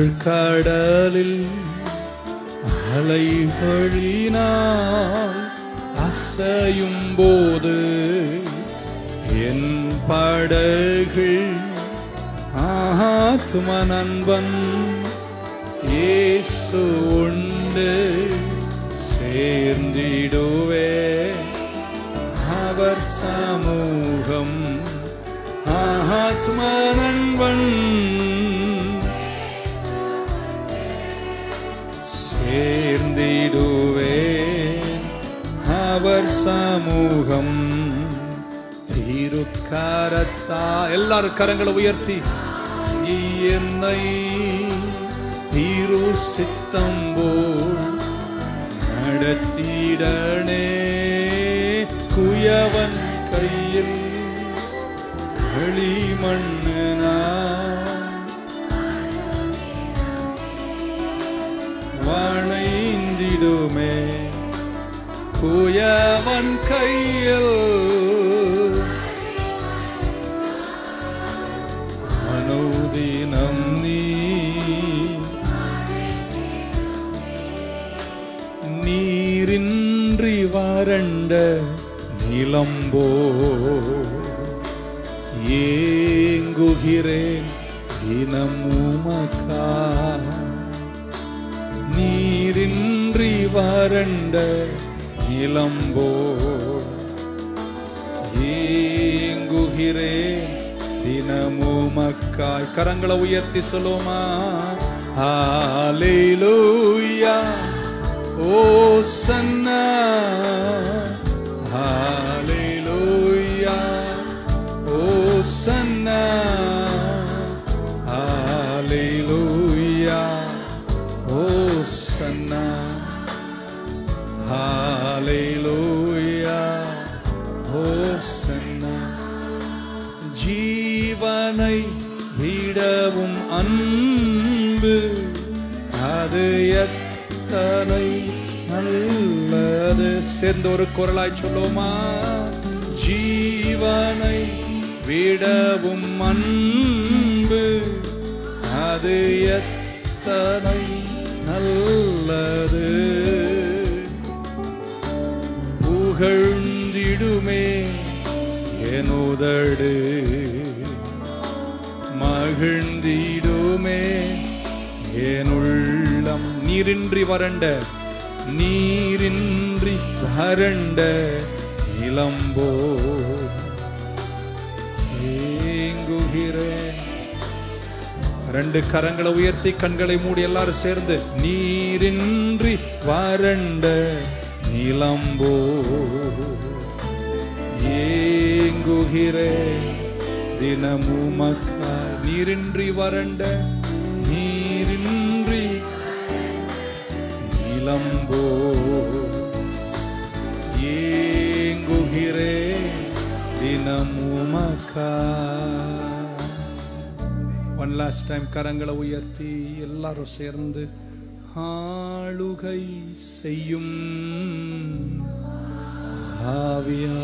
ஆழ்கடலில் அலைகளினால் அசையும் போது என் படகு ஆத்ம நண்பன் ஏசு உண்டு சேர்ந்திடுவே. அவர் சமூகம் ஆத்ம நண்பன் சமூகம். தீருக்காரத்தா எல்லாரும் கரங்களை உயர்த்தி. என்னை தீரு சித்தம்போ நடத்திடனே. குயவன் கையில் களிமண்ணு நான் வணைந்திடுமே. குயவன் கையில். அனுதினம் நீ. நீரின்றி வறண்ட நிலம்போ ஏங்குகிறேன் தினம் உமக்கா. நீரின்றி வறண்ட நிலம்போ ஏங்குகிறேன் தினமுமக்காய் கரங்களை உயர்த்தி சொல்லுமா ஹalleluya ஓ சன்னா ஹalleluya ஓ சன்னா ஹalleluya ஓ சன்னா ஹalleluya ஓ ஜீவனை விடவும் அன்பு அது எத்தனை நல்லது. சேர்ந்த ஒரு குரலாய் சொல்லுமா ஜீவனை விடவும் அன்பு அது எத்தனை நல்லது. புகழ்ந்திடுமே என் உதடு. மகிழ்ந்திடுமே என் உள்ளம். நீரின்றி வறண்ட நீரின்றி வறண்ட இளம்போ ஏங்குகிறேன். ரெண்டு கரங்களை உயர்த்தி கண்களை மூடி எல்லாரும் சேர்ந்து நீரின்றி வறண்ட நிலம்போ ஏங்குகிறேன் தினமுமக்கா நீரின்றி வறண்ட நீரின்றி நிலம்போ ஏங்குகிறேன் தினமுமக்கா ஒன் லாஸ்ட் டைம் கரங்களை உயர்த்தி எல்லாரும் சேர்ந்து ஆளுகை செய்யும் ஆவியானவரே.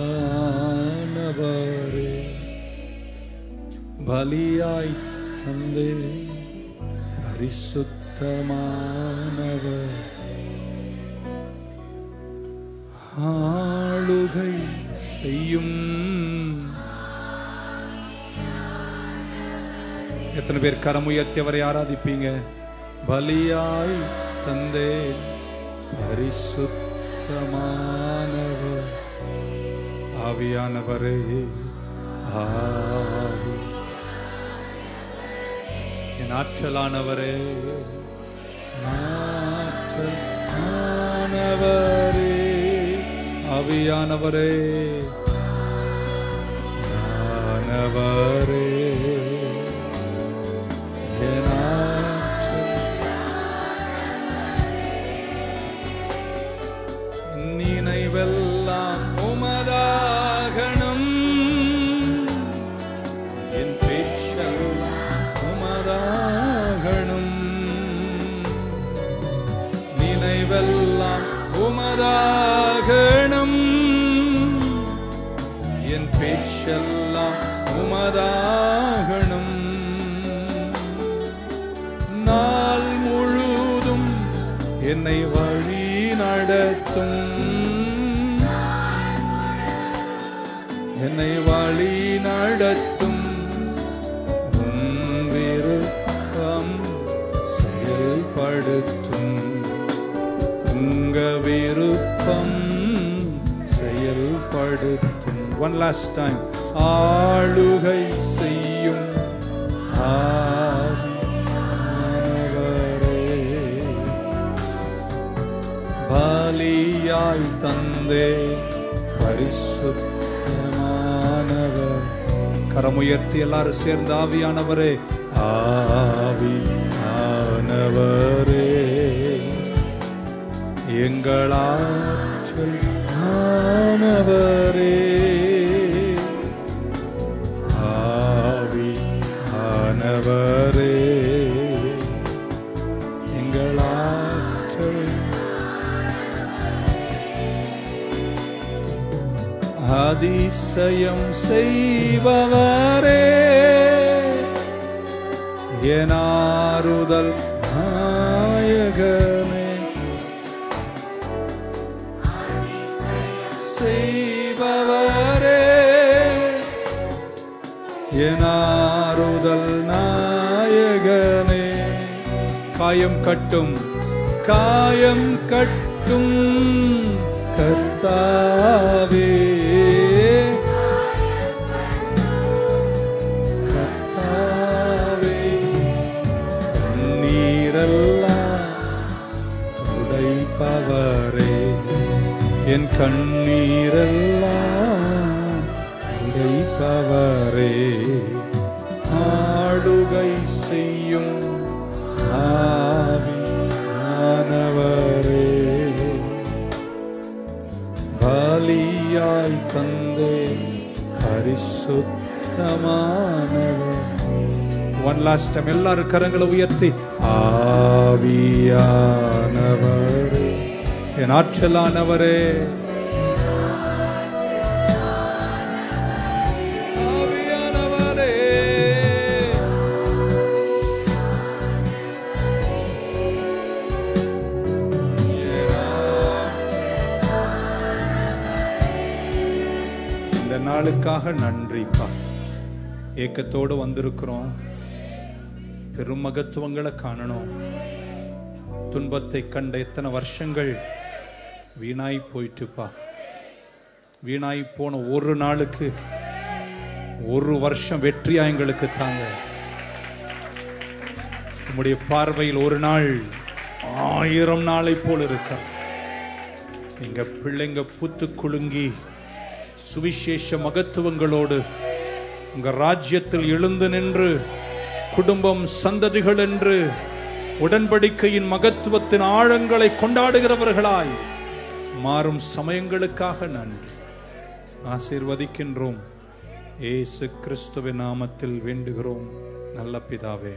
பலியாய் தந்தே பரிசுத்தமானவர். ஆளுகை செய்யும் எத்தனை பேர் கரம் உயர்த்தி அவரை ஆராதிப்பீங்க? பலியாய் தந்தேன். பரிசுத்தமானவர். ஆவியானவரே ஆவி. என் ஆற்றலானவரே ஆற்றலானவரே ஆவியானவரே ஆனவரே. உமதாகணும் என் பேச்செல்லாம் உமதாகணும் நாள் முழுதும் என்னை வழி நடத்தும். என்னை வழி நடத்தும். ஒன் லாஸ்ட் டைம் ஆளுகை செய்யும் பலியாய் தந்தே பரிசுத்தமானவர் கரமுயர்த்தி எல்லாரும் சேர்ந்த ஆவியானவரே ஆவியானவரே எங்களாற்றல் ஆனவரே ஆவியானவரே எங்களாற்றல் அதிசயம் செய்பவரே எனாறுதல் நாயகமே செய்பவரே எனாறுதல் நாயகனே காயம் கட்டும் காயம் கட்டும் கர்த்தாவே. கர்த்தாவே நீரெல்லாம் துடைப்பவரே. என் கண்ணீரெல்லாம் துடைப்பவரே. ஆடுகை செய்யும் பலியாய் தந்தே பரிசுத்தமானவர். ஒன் லாஸ்ட் டைம் எல்லாரும் கரங்களை உயர்த்தி ஆவியானவர் என் ஆற்றலானவரே. இந்த நாளுக்காக நன்றிப்பா ஏக்கத்தோடு வந்திருக்கிறோம். பெருமகத்துவங்களை காணணும். துன்பத்தை கண்ட எத்தனை வருஷங்கள் வீணாய் போயிட்டுப்பா வீணாய் போன ஒரு நாளுக்கு ஒரு வருஷம் வெற்றியா எங்களுக்கு தாங்க. உம்முடைய பார்வையில் ஒரு நாள் ஆயிரம் நாளை போல் இருக்க. எங்க பிள்ளைங்க புத்து குலுங்கி சுவிசேஷ மகத்துவங்களோடு உங்கள் ராஜ்யத்தில் எழுந்து நின்று குடும்பம் சந்ததிகள் என்று உடன்படிக்கையின் மகத்துவத்தின் ஆழங்களை கொண்டாடுகிறவர்களாய் மாறும் சமயங்களுக்காக நன்றி. ஆசீர்வதிக்கின்றோம். ஏசு கிறிஸ்துவின் நாமத்தில் வேண்டுகிறோம். நல்ல பிதாவே.